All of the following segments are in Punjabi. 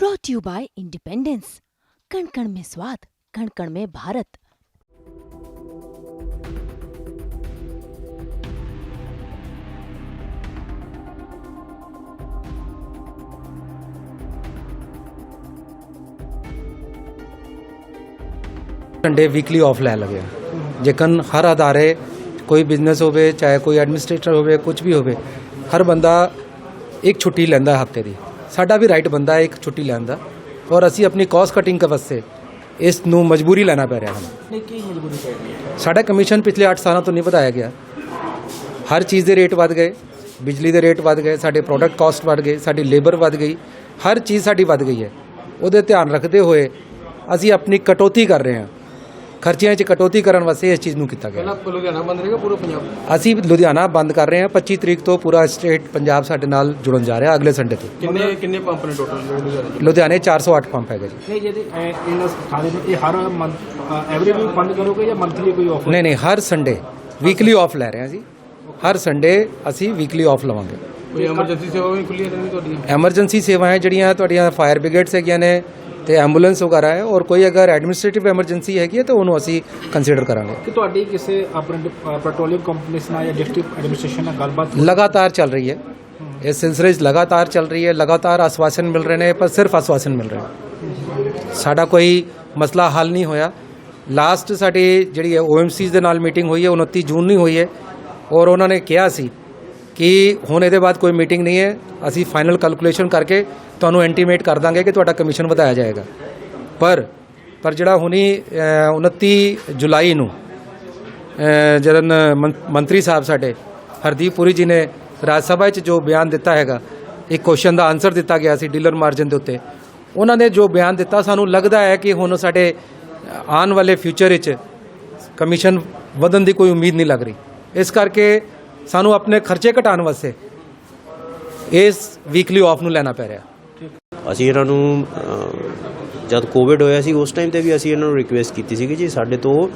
ब्रॉट यू बाय इंडिपेंडेंस कण कण में स्वाद कण कण में भारत ਸੰਡੇ ਵੀਕਲੀ ਆਫ ਲੈ ਲਗੇ ਜੇਕਨ ਹਰ ਅਦਾਰੇ ਕੋਈ ਬਿਜ਼ਨਸ ਹੋਵੇ ਚਾਹੇ ਕੋਈ ਐਡਮਿਨਿਸਟ੍ਰੇਟਰ ਹੋਵੇ ਕੁਝ ਵੀ ਹੋਵੇ ਹਰ ਬੰਦਾ ਇੱਕ ਛੁੱਟੀ ਲੈਂਦਾ ਹਫਤੇ ਦੀ ਸਾਡਾ ਵੀ ਰਾਈਟ ਬੰਦਾ ਹੈ ਇੱਕ ਛੁੱਟੀ ਲੈਣ ਦਾ। ਔਰ ਅਸੀਂ ਆਪਣੀ ਕਾਸਟ ਕਟਿੰਗ ਵਾਸਤੇ ਇਸ ਨੂੰ ਮਜਬੂਰੀ ਲੈਣਾ ਪੈ ਰਿਹਾ ਸਾਨੂੰ ਨਹੀਂ ਕੀ ਮਜਬੂਰੀ ਪੈ ਗਈ ਹੈ? ਸਾਡਾ ਕਮਿਸ਼ਨ ਪਿਛਲੇ 8 ਸਾਲਾਂ ਤੋਂ ਨਹੀਂ ਵਧਾਇਆ ਗਿਆ। ਹਰ ਚੀਜ਼ ਦੇ ਰੇਟ ਵੱਧ ਗਏ ਬਿਜਲੀ ਦੇ ਰੇਟ ਵੱਧ ਗਏ ਸਾਡੇ ਪ੍ਰੋਡਕਟ ਕਾਸਟ ਵੱਧ ਗਏ ਸਾਡੀ ਲੇਬਰ ਵੱਧ ਗਈ ਹਰ ਚੀਜ਼ ਸਾਡੀ ਵੱਧ ਗਈ ਹੈ। ਉਹਦੇ ਧਿਆਨ ਰੱਖਦੇ ਹੋਏ ਅਸੀਂ ਆਪਣੀ ਕਟੌਤੀ ਕਰ ਰਹੇ ਹਾਂ। ਖਰਚਿਆਂ 'ਚ ਕਟੌਤੀ ਕਰਨ ਵਾਸਤੇ ਇਸ ਚੀਜ਼ ਨੂੰ ਕੀਤਾ ਗਿਆ। ਪਹਿਲਾਂ ਲੁਧਿਆਣਾ ਬੰਦ ਰਹੇਗਾ ਪੂਰਾ ਪੰਜਾਬ? ਅਸੀਂ ਲੁਧਿਆਣਾ ਬੰਦ ਕਰ ਰਹੇ ਹਾਂ 25 ਤਰੀਕ ਤੋਂ ਪੂਰਾ ਸਟੇਟ ਪੰਜਾਬ ਸਾਡੇ ਨਾਲ ਜੁੜਨ ਜਾ ਰਿਹਾ ਅਗਲੇ ਸੰਡੇ ਤੋਂ। ਕਿੰਨੇ ਕਿੰਨੇ ਪੰਪ ਨੇ ਟੋਟਲ ਲੁਧਿਆਣੇ ਚ ਲੁਧਿਆਣੇ 408 ਪੰਪ ਹੈਗਾ ਜੀ। ਨਹੀਂ ਜਿਹਦੇ ਇਹਨਾਂ ਨੂੰ ਇਹ ਹਰ ਮੰਥ ਐਵਰੀ ਵੀਕ ਬੰਦ ਕਰੋਗੇ ਜਾਂ ਮੰਥਲੀ ਕੋਈ ਆਫਰ ਨਹੀਂ ਨਹੀਂ ਹਰ ਸੰਡੇ ਵੀਕਲੀ ਆਫ ਲੈ ਰਹੇ ਹਾਂ ਜੀ। ਹਰ ਸੰਡੇ ਅਸੀਂ ਵੀਕਲੀ ਆਫ ਲਵਾਂਗੇ। ਕੋਈ ਐਮਰਜੈਂਸੀ ਸੇਵਾ ਵੀ ਖੁੱਲੀ ਨਹੀਂ ਤੁਹਾਡੀ ਐਮਰਜੈਂਸੀ ਸੇਵਾਵਾਂ ਜਿਹੜੀਆਂ ਤੁਹਾਡੀਆਂ ਫਾਇਰ ਬ੍ਰਿਗੇਡਸ ਹੈਗੀਆਂ ਨੇ ਤੇ ਐਂਬੂਲੈਂਸ ਵਗੈਰਾ ਹੈ ਔਰ ਕੋਈ ਅਗਰ ਐਡਮਿਨਿਸਟ੍ਰੇਟਿਵ ਐਮਰਜੈਂਸੀ ਹੈਗੀ ਹੈ ਤਾਂ ਉਹਨੂੰ ਅਸੀਂ ਕੰਸੀਡਰ ਕਰਾਂਗੇ। ਕਿ ਤੁਹਾਡੀ ਕਿਸੇ ਪੈਟਰੋਲੀਅਮ ਕੰਪਨੀ ਨਾਲ ਜਾਂ ਡਿਸਟ੍ਰਿਕਟ ਐਡਮਿਨਿਸਟ੍ਰੇਸ਼ਨ ਨਾਲ ਗੱਲਬਾਤ ਲਗਾਤਾਰ ਚੱਲ ਰਹੀ ਹੈ। ਇਹ ਸਿਲਸਿਲੇ 'ਚ ਲਗਾਤਾਰ ਚੱਲ ਰਹੀ ਹੈ। ਲਗਾਤਾਰ ਆਸਵਾਸਨ ਮਿਲ ਰਹੇ ਨੇ ਪਰ ਸਿਰਫ ਆਸਵਾਸਨ ਮਿਲ ਰਹੇ ਨੇ। ਸਾਡਾ ਕੋਈ ਮਸਲਾ ਹੱਲ ਨਹੀਂ ਹੋਇਆ। ਲਾਸਟ ਸਾਡੀ ਜਿਹੜੀ ਹੈ OMCs ਦੇ ਨਾਲ ਮੀਟਿੰਗ ਹੋਈ ਹੈ 29 ਜੂਨ ਨੂੰ ਹੋਈ ਹੈ। ਔਰ ਉਹਨਾਂ ਨੇ ਕਿਹਾ ਸੀ ਕਿ ਹੁਣ ਇਹਦੇ ਬਾਅਦ ਕੋਈ ਮੀਟਿੰਗ ਨਹੀਂ ਹੈ। ਅਸੀਂ ਫਾਈਨਲ ਕੈਲਕੂਲੇਸ਼ਨ ਕਰਕੇ ਤੁਹਾਨੂੰ ਇੰਟੀਮੇਟ ਕਰ ਦਾਂਗੇ ਕਿ ਤੁਹਾਡਾ ਕਮਿਸ਼ਨ ਵਧਾਇਆ ਜਾਏਗਾ। ਪਰ ਪਰ ਜਿਹੜਾ ਹੁਣੀ ਅ, 29 ਜੁਲਾਈ ਨੂੰ ਅ, ਮੰਤਰੀ ਸਾਹਿਬ ਸਾਡੇ ਹਰਦੀਪ ਪੁਰੀ ਜੀ ਨੇ ਰਾਜ ਸਭਾ 'ਚ ਜੋ ਬਿਆਨ ਦਿੱਤਾ ਹੈਗਾ ਇੱਕ ਕੁਐਸਚਨ ਦਾ ਆਨਸਰ ਦਿੱਤਾ ਗਿਆ ਸੀ ਡੀਲਰ ਮਾਰਜਨ ਦੇ ਉੱਤੇ। ਉਹਨਾਂ ਨੇ ਜੋ ਬਿਆਨ ਦਿੱਤਾ ਸਾਨੂੰ ਲੱਗਦਾ ਹੈ ਕਿ ਹੁਣ ਸਾਡੇ ਆਉਣ ਵਾਲੇ ਫਿਊਚਰ ਵਿੱਚ ਕਮਿਸ਼ਨ ਵਧਣ ਦੀ ਕੋਈ ਉਮੀਦ ਨਹੀਂ ਲੱਗ ਰਹੀ। ਇਸ ਕਰਕੇ ਸਾਨੂੰ ਆਪਣੇ ਖਰਚੇ ਘਟਾਉਣ ਵਾਸਤੇ ਇਸ ਵੀਕਲੀ ਆਫ ਨੂੰ ਲੈਣਾ ਪੈ ਰਿਹਾ। ਅਸੀਂ ਇਹਨਾਂ ਨੂੰ ਜਦ ਕੋਵਿਡ ਹੋਇਆ ਸੀ, ਉਸ ਟਾਈਮ ਤੇ ਵੀ ਅਸੀਂ ਇਹਨਾਂ ਨੂੰ ਰਿਕੁਐਸਟ ਕੀਤੀ ਸੀ ਕਿ ਜੀ, ਸਾਡੇ ਤੋਂ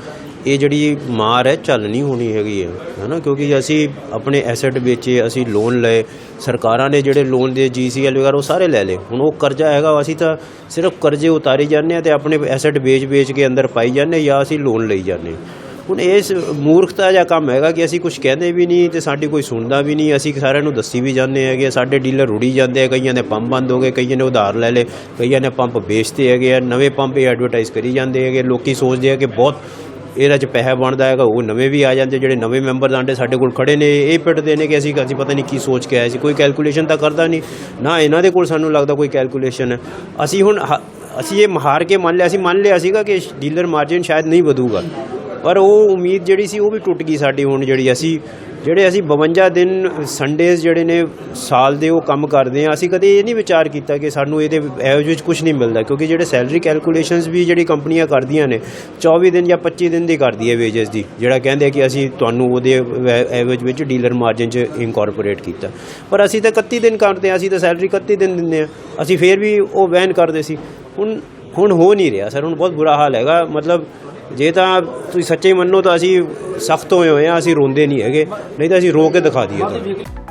ਇਹ ਜਿਹੜੀ ਮਾਰ ਹੈ, ਚੱਲ ਨਹੀਂ ਹੋਣੀ ਹੈਗੀ ਹੈ, ਹੈਨਾ? ਕਿਉਂਕਿ ਅਸੀਂ ਆਪਣੇ ਐਸੈਟ ਵੇਚੇ, ਅਸੀਂ ਲੋਨ ਲਏ, ਸਰਕਾਰਾਂ ਨੇ ਜਿਹੜੇ ਲੋਨ ਦੇ ਜੀਸੀਐਲ ਵਗੈਰਾ, ਉਹ ਸਾਰੇ ਲੈ ਲਏ। ਹੁਣ ਉਹ ਕਰਜ਼ਾ ਹੈਗਾ, ਅਸੀਂ ਤਾਂ ਸਿਰਫ ਕਰਜ਼ੇ ਉਤਾਰੀ ਜਾਂਦੇ ਆ ਤੇ ਆਪਣੇ ਐਸੈਟ ਵੇਚ-ਵੇਚ ਕੇ ਅੰਦਰ ਪਾਈ ਜਾਂਦੇ ਜਾਂ ਅਸੀਂ ਲੋਨ ਲਈ ਜਾਂਦੇ ਹੁਣ ਇਸ ਮੂਰਖਤਾ ਜਿਹਾ ਕੰਮ ਹੈਗਾ ਕਿ ਅਸੀਂ ਕੁਝ ਕਹਿੰਦੇ ਵੀ ਨਹੀਂ ਤੇ ਸਾਡੀ ਕੋਈ ਸੁਣਦਾ ਵੀ ਨਹੀਂ, ਅਸੀਂ ਸਾਰਿਆਂ ਨੂੰ ਦੱਸੀ ਵੀ ਜਾਂਦੇ ਹੈਗੇ ਸਾਡੇ ਡੀਲਰ ਰੁੜੀ ਜਾਂਦੇ ਆ, ਕਈਆਂ ਦੇ ਪੰਪ ਬੰਦ ਹੋ ਗਏ, ਕਈਆਂ ਨੇ ਉਧਾਰ ਲੈ ਲਏ, ਕਈਆਂ ਨੇ ਪੰਪ ਵੇਚਦੇ ਹੈਗੇ ਆ, ਨਵੇਂ ਪੰਪ ਇਹ ਐਡਵਰਟਾਈਜ਼ ਕਰੀ ਜਾਂਦੇ ਹੈਗੇ ਲੋਕੀ ਸੋਚਦੇ ਆ ਕਿ ਬਹੁਤ ਇਹਦੇ 'ਚ ਪੈਸਾ ਬਣਦਾ ਹੈਗਾ, ਉਹ ਨਵੇਂ ਵੀ ਆ ਜਾਂਦੇ, ਜਿਹੜੇ ਨਵੇਂ ਮੈਂਬਰ ਆਂਡੇ ਸਾਡੇ ਕੋਲ ਖੜੇ ਨੇ, ਇਹ ਪਿੱਟਦੇ ਨੇ ਕਿ ਅਸੀਂ ਅਸੀਂ ਪਤਾ ਨਹੀਂ ਕੀ ਸੋਚ ਕੇ ਆਏ ਸੀ, ਕੋਈ ਕੈਲਕੂਲੇਸ਼ਨ ਤਾਂ ਕਰਦਾ ਨਹੀਂ, ਨਾ ਇਹਨਾਂ ਦੇ ਕੋਲ ਸਾਨੂੰ ਲੱਗਦਾ ਕੋਈ ਕੈਲਕੂਲੇਸ਼ਨ ਹੈ। ਅਸੀਂ ਹੁਣ ਹ- ਅਸੀਂ ਇਹ ਹਾਰ ਕੇ ਮੰਨ ਲਿਆ, ਅਸੀਂ ਮੰਨ ਲਿਆ ਸੀਗਾ ਕਿ ਡੀਲਰ ਮਾਰਜਨ ਸ਼ਾਇਦ ਨਹੀਂ ਵਧੂਗਾ। ਪਰ ਉਹ ਉਮੀਦ ਜਿਹੜੀ ਸੀ ਉਹ ਵੀ ਟੁੱਟ ਗਈ ਸਾਡੀ ਹੁਣ ਜਿਹੜੀ ਅਸੀਂ, ਜਿਹੜੇ ਅਸੀਂ 52 ਦਿਨ ਸੰਡੇਜ਼ ਜਿਹੜੇ ਨੇ ਸਾਲ ਦੇ ਉਹ ਕੰਮ ਕਰਦੇ ਆ ਅਸੀਂ ਕਦੇ ਇਹ ਨਹੀਂ ਵਿਚਾਰ ਕੀਤਾ ਕਿ ਸਾਨੂੰ ਇਹਦੇ ਐਵਰੇਜ ਵਿੱਚ ਕੁਝ ਨਹੀਂ ਮਿਲਦਾ, ਕਿਉਂਕਿ ਜਿਹੜੇ ਸੈਲਰੀ ਕੈਲਕੂਲੇਸ਼ਨਸ ਵੀ ਜਿਹੜੀ ਕੰਪਨੀਆਂ ਕਰਦੀਆਂ ਨੇ 24 ਦਿਨ ਜਾਂ 25 ਦਿਨ ਦੀ ਕਰਦੀ ਹੈ ਵੇਜਸ ਦੀ, ਜਿਹੜਾ ਕਹਿੰਦੇ ਕਿ ਅਸੀਂ ਤੁਹਾਨੂੰ ਉਹਦੇ ਐਵਰੇਜ ਵਿੱਚ ਡੀਲਰ ਮਾਰਜਨ 'ਚ ਇਨਕੋਰਪੋਰੇਟ ਕੀਤਾ। ਪਰ ਅਸੀਂ ਤਾਂ 31 ਦਿਨ ਕਰਦੇ ਆ ਅਸੀਂ ਤਾਂ ਸੈਲਰੀ 31 ਦਿਨ ਦਿੰਦੇ ਆ ਅਸੀਂ ਫੇਰ ਵੀ ਉਹ ਵੈਨ ਕਰਦੇ ਸੀ। ਹੁਣ ਹੁਣ ਹੋ ਨਹੀਂ ਰਿਹਾ, ਸਰ, ਹੁਣ ਬਹੁਤ ਬੁਰਾ ਹਾਲ ਹੈਗਾ, ਮਤਲਬ ਜੇ ਤਾਂ ਤੁਸੀਂ ਸੱਚੇ ਮੰਨੋ ਤਾਂ ਅਸੀਂ ਸਖਤ ਹੋਏ ਹੋਏ ਆ ਅਸੀਂ ਰੋਂਦੇ ਨਹੀਂ ਹੈਗੇ, ਨਹੀਂ ਤਾਂ ਅਸੀਂ ਰੋ ਕੇ ਦਿਖਾ ਦਈਏ ਤੁਹਾਨੂੰ।